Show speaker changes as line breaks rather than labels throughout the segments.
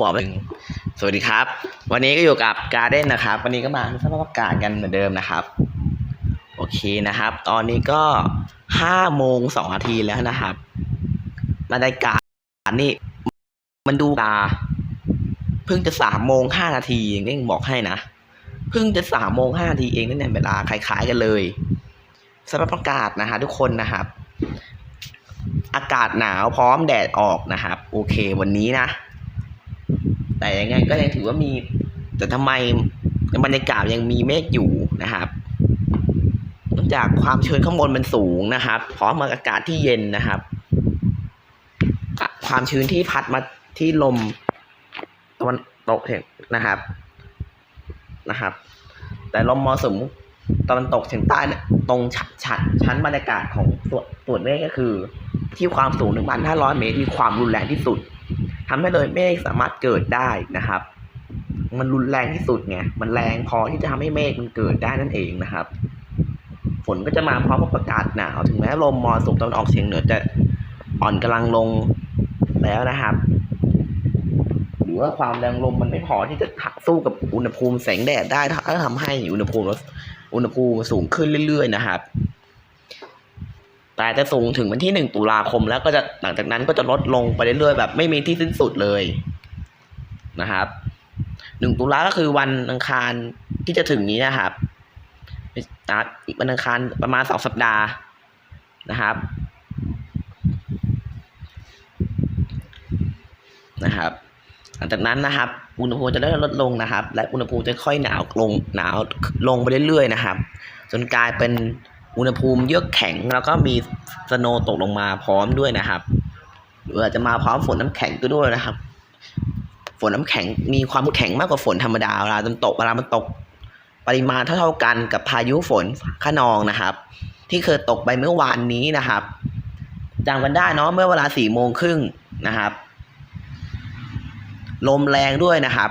หัวหนึ่งสวัสดีครับ วันนี้ก็อยู่กับการ์เด้นนะครับ วันนี้ก็มาสภาพอากาศกันเหมือนเดิมนะครับ โอเคนะครับ ตอนนี้ก็ห้าโมงสองนาทีแล้วนะครับบรรยากาศนี่มันดูตาเพิ่งจะสามโมงห้านาทีเองนี่บอกให้นะเพิ่งจะสามโมงห้านาทีเองนั่นเนี่ยเวลาคล้ายๆกันเลยสภาพอากาศนะฮะทุกคนนะครับ อากาศหนาวพร้อมแดดออกนะครับ โอเค วันนี้นะ แต่ยังไงก็ยังถือว่ามี แต่ทำไมบรรยากาศยังมีเมฆอยู่นะครับเนื่องจากความชื้นข้างบนมันสูงนะครับพร้อมกับอากาศที่เย็นนะครับ ความชื้นที่พัดมาที่ลมตะวันตกนะครับนะครับ แต่ลมมรสุมตะวันตกเฉียงใต้ตรงชั้นชั้นชั้นบรรยากาศของส่วนส่วนเมฆก็คือ ที่ความสูง 1,500 เมตรมีความรุนแรงที่สุด ทำให้เลยเมฆสามารถเกิดได้นะครับ มันรุนแรงที่สุดไงมันแรงพอที่จะทำให้เมฆมันเกิดได้นั่นเองนะครับ ฝนก็จะมาพร้อมกับอากาศหนาว ถึงแม้ลมมรสุมตะวันออกเฉียงเหนือจะอ่อนกำลังลงแล้วนะครับ หรือว่าความแรงลมมันไม่พอที่จะสู้กับอุณหภูมิแสงแดดได้ถ้าทำให้อุณหภูมิอุณหภูมิสูงขึ้นเรื่อย ๆ นะครับ แต่จะสูงถึงวันที่หนึ่งตุลาคม แล้วก็จะหลังจากนั้นก็จะลดลงไปเรื่อยๆแบบไม่มีที่สิ้นสุดเลยนะครับหนึ่งตุลาก็คือวันอังคารที่จะถึงนี้นะครับนะอีกวันอังคารประมาณสองสัปดาห์นะครับนะครับหลังจากนั้นนะครับ อุณหภูมิจะได้ลดลงนะครับ และอุณหภูมิจะค่อยหนาวลงหนาวลงไปเรื่อยๆนะครับ จนกลายเป็น อุณหภูมิเยือกแข็งแล้วก็มีสโนตกลงมาพร้อมด้วยนะครับหรืออาจจะมาพร้อมฝนน้ำแข็งก็ด้วยนะครับ ฝนน้ำแข็งมีความแข็งมากกว่าฝนธรรมดาเวลามันตกเวลามันตก ปริมาณเท่าๆกันกับพายุฝนขนองนะครับ ที่เคยตกไปเมื่อวานนี้นะครับจำกันได้เนาะเมื่อเวลาสี่โมงครึ่งนะครับ ลมแรงด้วยนะครับ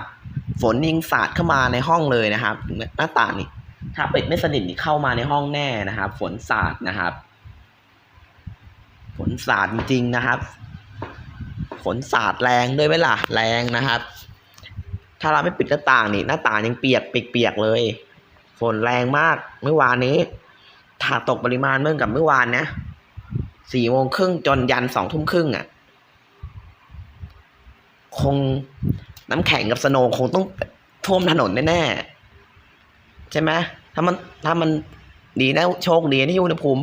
ฝนยิงสาดเข้ามาในห้องเลยนะครับ หน้าต่างนี่ ถ้าปิดไม่สนิทนี่เข้ามาในห้องแน่นะครับ ฝนสาดนะครับ ฝนสาดจริงๆนะครับ ฝนสาดแรงด้วยไหมล่ะแรงนะครับ ถ้าเราไม่ปิดหน้าต่างนี่หน้าต่างยังเปียกเปียกๆเลย ฝนแรงมากเมื่อวานนี้ถ้าตกปริมาณเมื่อกับเมื่อวานนะสี่โมงครึ่งจนยันสองทุ่มครึ่งอะ คงน้ำแข็งกับสโนว์คงต้องท่วมถนนแน่ๆใช่ไหม ถ้ามันถ้ามันดีนะโชคดีที่อุณหภูมิ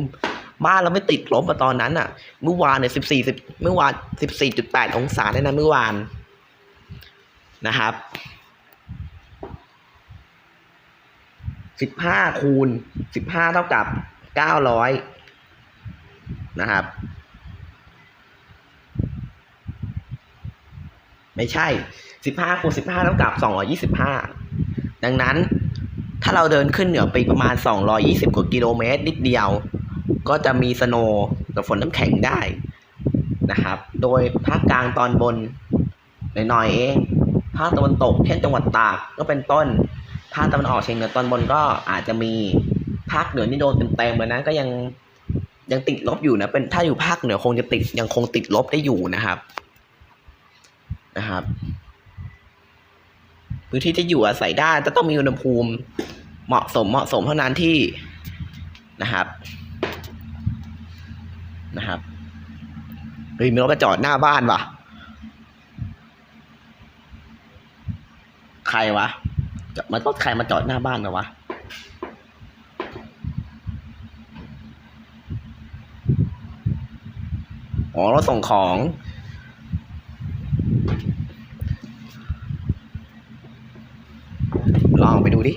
บ้านเราไม่ติดลบมาตอนนั้นอะ เมื่อวานเนี่ยสิบสี่สิบเมื่อวานสิบสี่จุดแปดองศาได้นะเมื่อวานนะครับสิบห้าคูณสิบห้าเท่ากับเก้าร้อยนะครับ ไม่ใช่สิบห้าคูณสิบห้าเท่ากับสองร้อยี่สิบห้าดังนั้น ถ้าเราเดินขึ้นเหนือไปประมาณสองรอยี่สิบกว่ากิโลเมตรนิดเดียว ก็จะมีสโนว์กับฝนน้ำแข็งได้นะครับ โดยภาคกลางตอนบนหน่อยๆเอง ภาคตะวันตก เช่นจังหวัดตากก็เป็นต้น ภาคตะวันออกเฉียงเหนือตอนบนก็อาจจะมี ภาคเหนือนี่โดนเต็มๆเลยนะ ก็ยังยังติดลบอยู่นะ เป็นถ้าอยู่ภาคเหนือคงจะติดยังคงติดลบได้อยู่นะครับ นะครับ พื้นที่จะอยู่อาศัยได้จะต้องมีอุณหภูมิเหมาะสมเหมาะสมเท่านั้นที่นะครับนะครับเฮ้ยมีรถมาจอดหน้าบ้านวะใครวะจะมารถใครมาจอดหน้าบ้านเหรอวะอ๋อรถส่งของ ล องไปดูดิ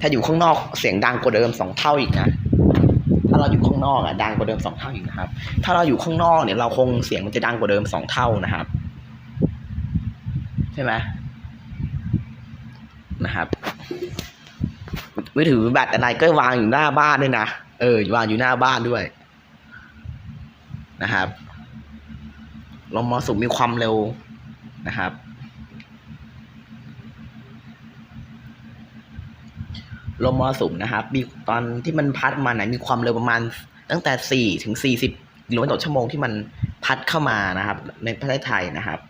ถ้าอยู่ข้างนอกเสียงดังกว่าเดิมสองเท่าอีกนะ ถ้าเราอยู่ข้างนอกอะดังกว่าเดิมสองเท่าอีกนะครับ ถ้าเราอยู่ข้างนอกเนี่ยเราคงเสียงมันจะดังกว่าเดิมสองเท่านะครับ ใช่ไหมนะครับมือถือแบตอะไรก็วางอยู่หน้าบ้านด้วยนะ เออวางอยู่หน้าบ้านด้วยนะครับ ลมมรสุมมีความเร็วนะครับ ลมมรสุมนะครับ มีตอนที่มันพัดมาไหนมีความเร็วประมาณ ตั้งแต่สี่ถึงสี่สิบกิโลเมตรต่อชั่วโมงที่มันพัดเข้ามานะครับ ในประเทศไทยนะครับ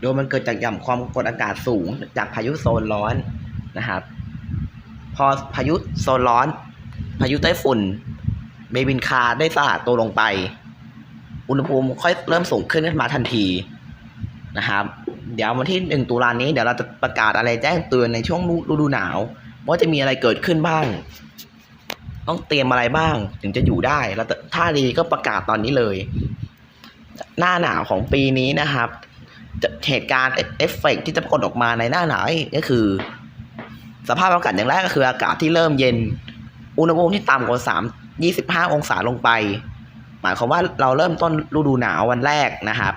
โดยมันเกิดจากหย่อมความกดอากาศสูงจากพายุโซนร้อนนะครับ พอพายุโซนร้อน พายุไต้ฝุ่น เบบินคาได้สลายตัวลงไป อุณหภูมิค่อยเริ่มสูงขึ้นขึ้นมาทันทีนะครับ เดี๋ยววันที่หนึ่งตุลานี้เดี๋ยวเราจะประกาศอะไรแจ้งเตือนในช่วงฤดูหนาวว่าจะมีอะไรเกิดขึ้นบ้าง ต้องเตรียมอะไรบ้างถึงจะอยู่ได้ แล้วถ้าดีก็ประกาศตอนนี้เลย หน้าหนาวของปีนี้นะครับเหตุการณ์เอฟเฟกต์ที่จะปรากฏออกมาในหน้าหนาวก็คือ สภาพอากาศอย่างแรกก็คืออากาศที่เริ่มเย็น อุณหภูมิที่ต่ำกว่าส ยี่สิบห้าองศาลงไป หมายความว่าเราเริ่มต้นฤดูหนาววันแรกนะครับ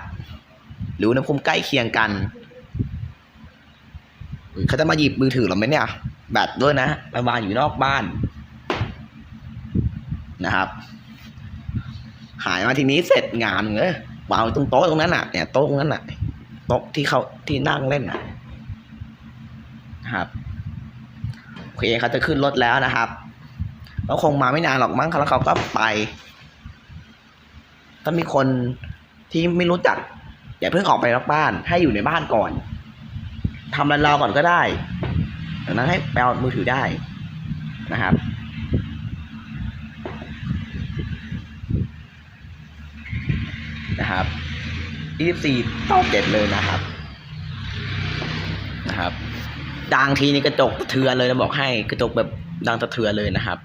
หรืออุณหภูมิใกล้เคียงกันเขาจะมาหยิบมือถือเราไหมเนี่ยแบตด้วยนะระวางอยู่นอกบ้านนะครับ หายมาทีนี้เสร็จงานเลยวางไว้ตรงโต๊ะตรงนั้นน่ะเนี่ยโต๊ะตรงนั้นน่ะโต๊ะที่เขาที่นั่งเล่นน่ะนะครับโอเคเขาจะขึ้นรถแล้วนะครับ เขาคงมาไม่นานหรอกมั้งแล้วเขาก็ไป ถ้ามีคนที่ไม่รู้จักอย่าเพิ่งออกไปนอกบ้าน ให้อยู่ในบ้านก่อนทำอะไรรอก่อนก็ได้ดังนั้นให้แปลมือถือได้นะครับนะครับ24ต่อ7เลยนะครับนะครับดังทีนี้กระจกเทือนเลยนะบอกให้กระจกแบบดังสะเทือนเลยนะครับ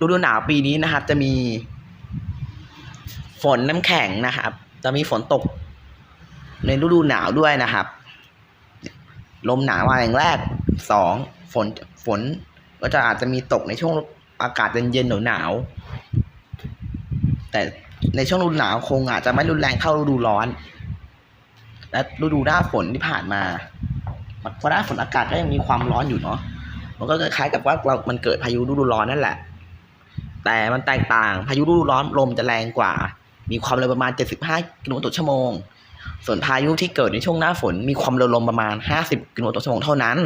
ฤดูหนาวปีนี้นะครับ จะมีฝนน้ำแข็งนะครับ จะมีฝนตก ในฤดูหนาวด้วยนะครับ ลมหนาวมาอย่างแรกสองฝนฝนก็จะอาจจะมีตกในช่วงอากาศเย็นๆหนาวๆแต่ในช่วงฤดูหนาวคงอาจจะไม่รุนแรงเท่าฤดูร้อน และฤดูหน้าฝนที่ผ่านมาเพราะหน้าฝนอากาศก็ยังมีความร้อนอยู่เนาะมันก็คล้ายๆกับว่าเรามันเกิดพายุฤดูร้อนนั่นแหละ แต่มันแตกต่างพายุฤดูร้อนลมจะแรงกว่า มีความเร็วประมาณ 75 กิโลเมตรต่อชั่วโมง ส่วนพายุที่เกิดในช่วงหน้าฝน มีความเร็วลมประมาณ 50 กิโลเมตรต่อชั่วโมงเท่านั้น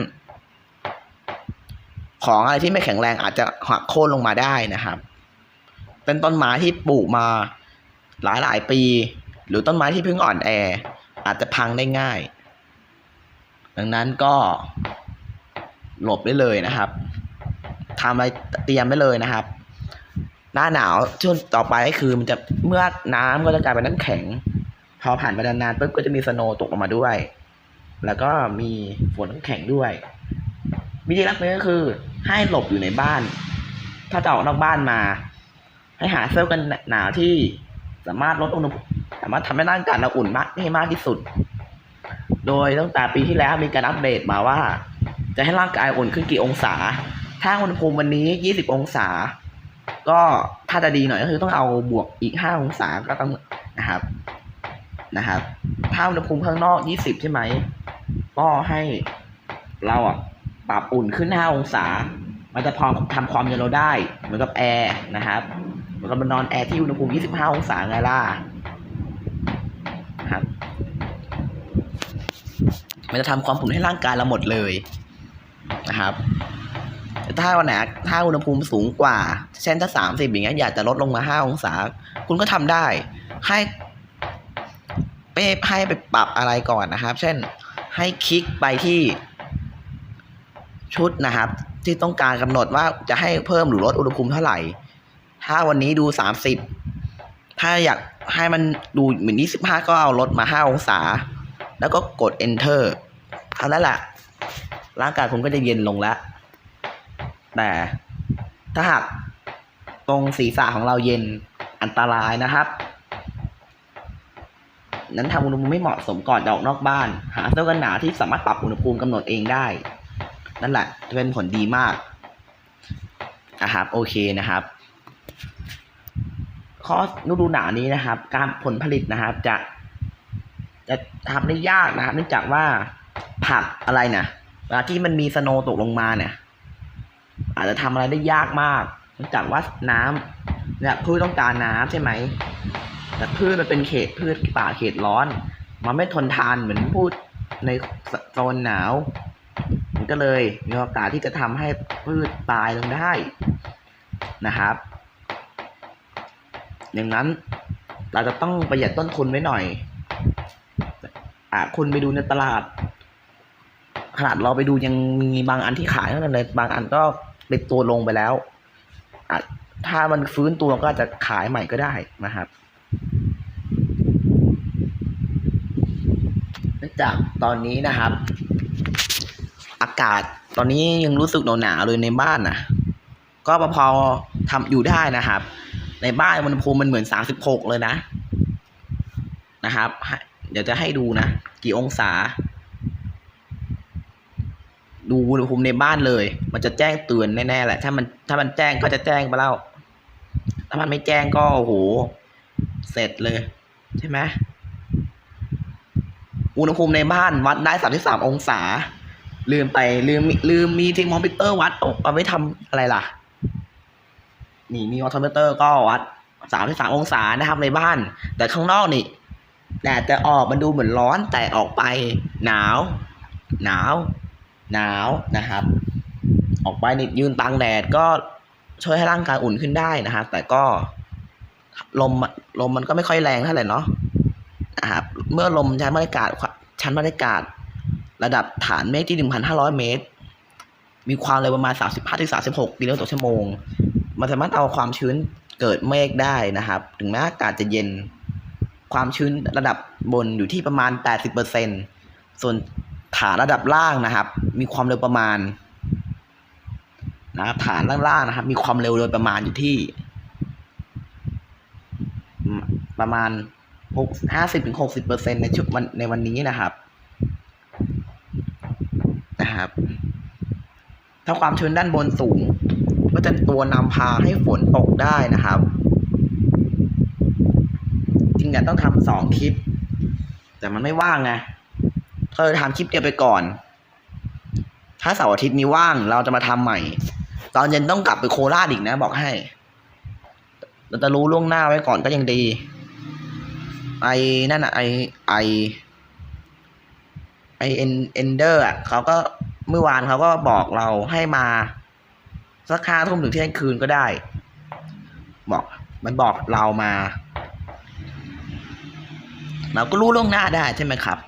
ของอะไรที่ไม่แข็งแรงอาจจะหักโค่นลงมาได้นะครับ เป็นต้นไม้ที่ปลูกมาหลายหลายปี หรือต้นไม้ที่เพิ่งอ่อนแอ อาจจะพังได้ง่าย ดังนั้นก็หลบได้เลยนะครับทำอะไรเตรียมได้เลยนะครับ หน้าหนาวช่วงต่อไปก็คือมันจะเมื่อน้ำก็จะกลายเป็นน้ำแข็ง พอผ่านไปนานๆปุ๊บก็จะมีสโนว์ตกลงมาด้วย แล้วก็มีฝนน้ำแข็งด้วย วิธีรับมือก็คือ ให้หลบอยู่ในบ้าน ถ้าจะออกนอกบ้านมา ให้หาเสื้อกันหนาวที่สามารถลดอุณหภูมิสามารถทำให้ร่างกายเราอุ่นมากให้มากที่สุด โดยตั้งแต่ปีที่แล้วมีการอัปเดตมาว่า จะให้ร่างกายอุ่นขึ้นกี่องศา ถ้าอุณหภูมิวันนี้ 20 องศา ก็ถ้าจะดีหน่อยก็คือต้องเอาบวกอีก 5 องศาก็ต้องนะครับนะครับ ถ้าอุณหภูมิข้างนอก 20 ใช่ไหม ก็ให้เราอะปรับอุ่นขึ้น 5 องศา มันจะพอทำความเย็นเราได้ เหมือนกับแอร์นะครับ เหมือนกับมันนอนแอร์ที่อุณหภูมิ 25 องศาไงล่ะครับ มันจะทำความอุ่นให้ร่างกายเราหมดเลยนะครับ ถ้าวันไหนถ้าอุณหภูมิสูงกว่า เช่นถ้า30อย่างเงี้ยอยากจะลดลงมา5องศา คุณก็ทำได้ ให้ไปให้ไปปรับอะไรก่อนนะครับ เช่นให้คลิกไปที่ชุดนะครับ ที่ต้องการกำหนดว่าจะให้เพิ่มหรือลดอุณหภูมิเท่าไหร่ ถ้าวันนี้ดู30ถ้าอยากให้มันดูเหมือน25ก็เอาลดมา5องศา แล้วก็กด enter เท่านั้นแหละร่างกายคุณก็จะเย็นลงแล้ว แต่ถ้าหากตรงศีรษะของเราเย็นอันตรายนะครับ นั้นทำอุณหภูมิไม่เหมาะสมก่อนออกนอกบ้าน หาเสื้อกันหนาวที่สามารถปรับอุณหภูมิกำหนดเองได้ นั่นแหละจะเป็นผลดีมากนะครับโอเคนะครับข้อฤดูหนาวนี้นะครับ การผลผลิตนะครับ จะจะทำได้ยากนะครับ เนื่องจากว่าผักอะไรนะเวลาที่มันมีสโนตกลงมาเนี่ย อาจจะทำอะไรได้ยากมากเนื่องจากว่าน้ำเนี่ยพืชต้องการน้ำใช่ไหม แต่พืชมันเป็นเขตพืชป่าเขตร้อน มันไม่ทนทานเหมือนพูดในโซนหนาว มันก็เลยมีโอกาสที่จะทำให้พืชตายลงได้นะครับอย่างนั้นเราจะต้องประหยัดต้นทุนไว้หน่อยอะคุณไปดูในตลาด ขนาดเราไปดูยังมีบางอันที่ขายเท่านั้นเลยบางอันก็เป็นตัวลงไปแล้วถ้ามันฟื้นตัวก็อาจจะขายใหม่ก็ได้นะครับจากตอนนี้นะครับ อากาศตอนนี้ยังรู้สึกหนาวๆเลยในบ้านนะก็พอๆทำอยู่ได้นะครับ ในบ้านอุณภูมิมันเหมือนสามสิบหกเลยนะนะครับ เดี๋ยวจะให้ดูนะ กี่องศา ดูอุณหภูมิในบ้านเลย มันจะแจ้งเตือนแน่ๆแหละ ถ้ามันถ้ามันแจ้งก็จะแจ้งไปแล้ว ถ้ามันไม่แจ้งก็โอ้โห เสร็จเลย ใช่ไหมอุณหภูมิในบ้านวัดได้สามสิบสามองศา ลืมไปลืมลืมมีเทคโนมิเตอร์วัดเอาเอาไว้ทำอะไรล่ะ นี่มีออโตเมเตอร์ก็วัดสามสิบสามองศานะครับในบ้าน แต่ข้างนอกนี่แดดจะออกมันดูเหมือนร้อนแต่ออกไปหนาว หนาว หนาวนะครับ ออกไปนี่ยืนตากแดดก็ช่วยให้ร่างกายอุ่นขึ้นได้นะครับแต่ก็ลมลมมันก็ไม่ค่อยแรงเท่าไหร่เนาะนะครับเมื่อลมชั้นบรรยากาศชั้นบรรยากาศ ระดับฐานเมฆที่ 1,500 เมตร มีความเร็วประมาณ 35-36กิโลเมตรต่อชั่วโมง มันสามารถเอาความชื้นเกิดเมฆได้นะครับ ถึงแม้อากาศจะเย็น ความชื้นระดับบนอยู่ที่ประมาณ 80%ส่วน ฐานระดับล่างนะครับ มีความเร็วประมาณนะครับฐานล่างๆนะครับ มีความเร็วโดยประมาณอยู่ที่ ประมาณ6 50-60%ในช่วงวันในวันนี้นะครับนะครับ ถ้าความชื้นด้านบนสูง ก็จะตัวนำพาให้ฝนตกได้นะครับ จริงๆต้องทำสองคลิป แต่มันไม่ว่างไง ก็เลยทำคลิปเดียวไปก่อน ถ้าเสาร์อาทิตย์นี้ว่างเราจะมาทำใหม่ ตอนเย็นต้องกลับไปโคราชอีกนะ บอกให้ เราจะรู้ล่วงหน้าไว้ก่อนก็ยังดี ไอ้นั่นอะไอไอไอเอ็นเอนเดอร์อะเขาก็เมื่อวานเขาก็บอกเราให้มาสักห้าทุ่มถึงเที่ยงคืนก็ได้ บอก มันบอกเรามา เราก็รู้ล่วงหน้าได้ใช่ไหมครับ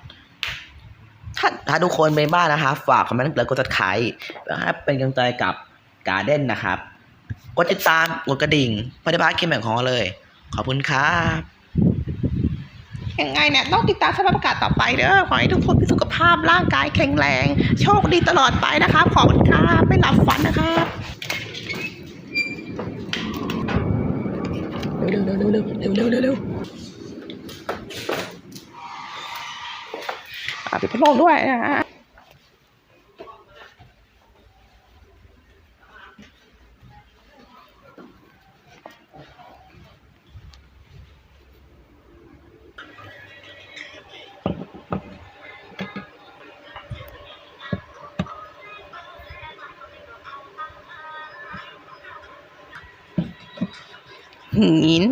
ถ้าถ้าทุกคนไปบ้านนะครับฝากคอมเมนต์แล้วก็จะขายให้เป็นกำลังใจกับการเด้นนะครับ กดติดตามกดกระดิ่งปฏิบัติเกมแบ่งของเราเลย ขอบคุณครับยังไงเนี่ยต้องติดตามสภาพอากาศต่อไปเด้อขอให้ทุกคนมีสุขภาพร่างกายแข็งแรง โชคดีตลอดไปนะครับขอบคุณครับไม่หลับฝันนะครับเร็วเร็วเร็วเร็วเร็วเร็วเร็วเร็วอะ ปิดพัดลมด้วยนะฮะหิน